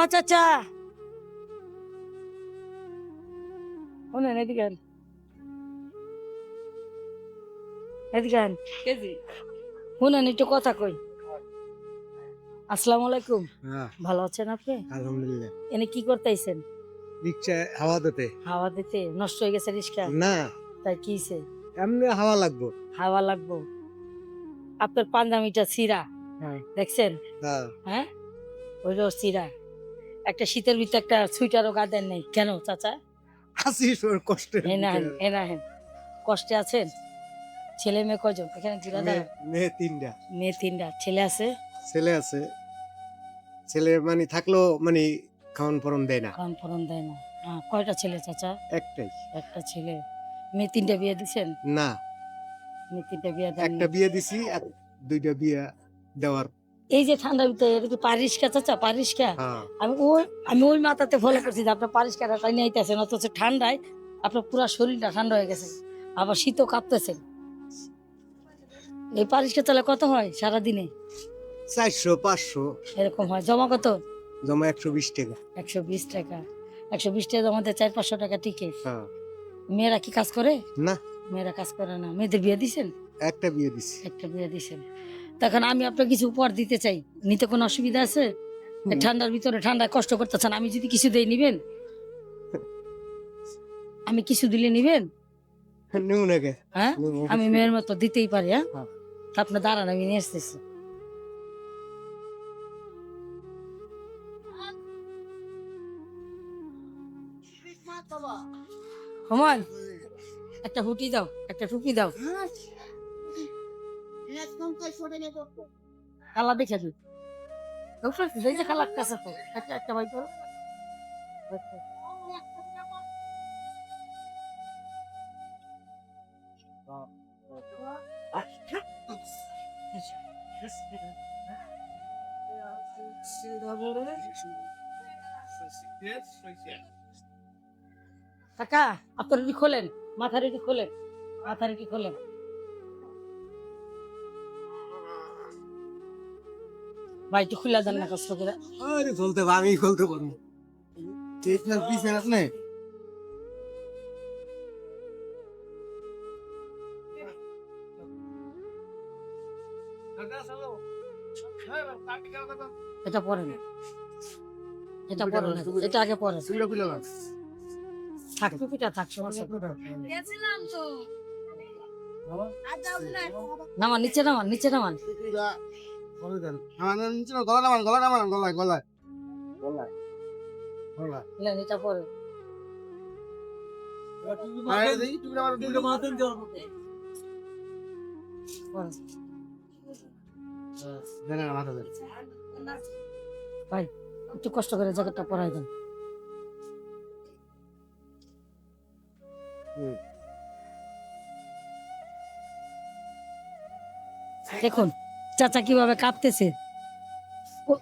ও চাচা। শুনেন এদিকে আন। এদিকে আন। শুনেন একটু কথা কই। আসসালামু আলাইকুম। হ্যাঁ। ভালো আছেন আপনি? আলহামদুলিল্লাহ। এনে কি করতেছেন? রিক্সা হাওয়া দিতে। হাওয়া দিতে? নষ্ট হয়ে গেছে রিক্সা? না। তাই কি হইছে? এমনি হাওয়া লাগবো। হাওয়া লাগবো। আপনার পাঞ্জামিটা সিরা। হ্যাঁ। দেখছেন? হ্যাঁ। হ্যাঁ? ওইটাও সিরা। একটা শীতের ভিতরে একটা সুইটারও গাদেন নাই। কেন চাচা? সর কষ্টে হেনা হেন হেনা হেন কষ্টে আছেন? ছেলে মেয়ে কজন? এখানে ঘুরে মেয়ে মেয়ে তিনটা। মেয়ে তিনটা। ছেলে আছে? ছেলে আছে। ছেলে মানে থাকলেও মানে খাওয়ান পরন দেয় না। কান ফরন দেয় না। কয়টা ছেলে চাচা? একটাই। একটা ছেলে। মেয়ে তিনটা বিয়ে দিছেন? না। মেয়ে তিনটা বিয়ে দেন একটা বিয়ে দিছি আর দুইটা বিয়ে দেওয়ার এই যে ঠান্ডার ভিতরে এটা কি পারিসকা চাচা? পারিসকা হ্যাঁ। আমি ওই আমি ওই মাথাতে ফলো করছি যে আপনার পারিষ্কার টাইনে আইতেছেন অথচ ঠান্ডায় আপনার পুরো শরীরটা ঠান্ডা হয়ে গেছে। আবার শীতও কাঁপতেছেন এই পারিষ্কার তাহলে কত হয় সারাদিনে? চারশো পাঁচশো। এরকম হয়। জমা কত? জমা একশো বিশ টাকা। একশো বিশ টাকা। একশো বিশ টাকা জমাতে চার পাঁচশো টাকা টিকে হ্যাঁ। মেয়েরা কি কাজ করে? না। মেয়েরা কাজ করে না। মেয়েদের বিয়ে দিছেন? একটা বিয়ে দিছি। একটা বিয়ে দিছেন। তখন আমি আপনার কিছু উপহার দিতে চাই। নিতে কোনো অসুবিধা আছে? ঠান্ডার ভিতরে ঠান্ডায় কষ্ট করতেছেন আমি যদি কিছু দেই নিবেন? আমি কিছু দিলে নিবেন? হ্যাঁ আমি মেয়ের মতো দিতেই পারি হ্যাঁ? হ্যাঁ। আপনার দাঁড়ান আমি নিয়ে আসতেছি। হুমায়ুন একটা হুটি দাও একটা টুপি দাও। কালা দেখে কালার কাছে একটা বাই করো কাকা আপনার খোলেন? মাথার খোলেন? মাথার খোলেন? ভাই একটু খুলে দেন না কষ্ট করে। আরে খুলতে আমি খুলতে পারব। পিছনে পিছনে আপনি এটা পরে না এটা পরে না এটা আগে পরে সুবিধা খুলে না থাক টুপিটা থাক সমস্যা নেই। নামান নিচে নামান নিচে নামান। নিচে না, গলা নামান গলা নামান গলায় গলায়। গলায়। গলায়। না ভাই একটু কষ্ট করে জ্যাকেটটা পরাই দেন। দেখুন চাচা কীভাবে কাঁপতেছে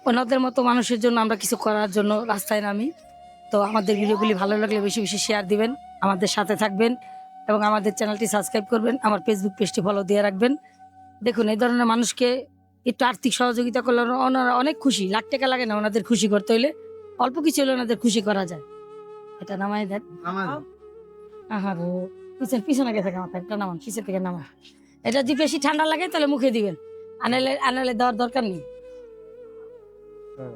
ওনাদের মতো মানুষের জন্য আমরা কিছু করার জন্য রাস্তায় নামি। তো আমাদের ভিডিওগুলি ভালো লাগলে বেশি বেশি শেয়ার দিবেন আমাদের সাথে থাকবেন এবং আমাদের চ্যানেলটি সাবস্ক্রাইব করবেন আমার ফেসবুক পেজটি ফলো দিয়ে রাখবেন। দেখুন এই ধরনের মানুষকে একটু আর্থিক সহযোগিতা করলে ওনারা অনেক খুশি। লাখ টাকা লাগে না ওনাদের খুশি করতে হইলে। অল্প কিছু হলে ওনাদের খুশি করা যায়। এটা নামাই দেন। আহার পিছন পিছনে গেছে আমার একটা নামান পিছন থেকে নামা এটা যদি বেশি ঠান্ডা লাগে তাহলে মুখে দিবেন। আনালে আনালে দেওয়ার দরকার নেই। হ্যাঁ।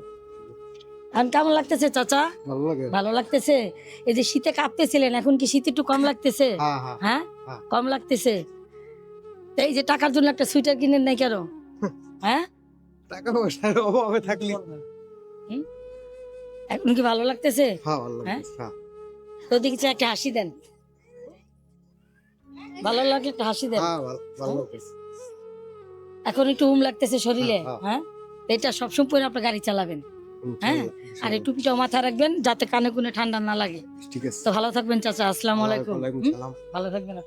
এখন কেমন লাগতেছে চাচা? ভালো লাগে। ভালো লাগতেছে? এই যে শীতে কাঁপতেছিলেন এখন কি শীত একটু কম লাগতেছে? হ্যাঁ হ্যাঁ। হ্যাঁ? হ্যাঁ। কম লাগতেছে? এই যে টাকার জন্য একটা সুইটার কিনেন নাই কেন? হ্যাঁ? টাকা পয়সার অভাবে থাকলে। এখন কি ভালো লাগতেছে? হ্যাঁ লাগে তো দেখছি একটা হাসি দেন। ভালো লাগলে একটা হাসি দেন। ভালো ভালো লাগে এখন একটু উম লাগতেছে শরীরে হ্যাঁ, হ্যাঁ। এটা সবসময় পরে আপনি গাড়ি চালাবেন হ্যাঁ, আর এই টুপিটাও মাথায় রাখবেন যাতে কানে কুনে ঠান্ডা না লাগে। ঠিক আছে। তো ভালো থাকবেন চাচা আসসালামু আলাইকুম। ওয়ালাইকুম হুম? ভালো থাকবেন।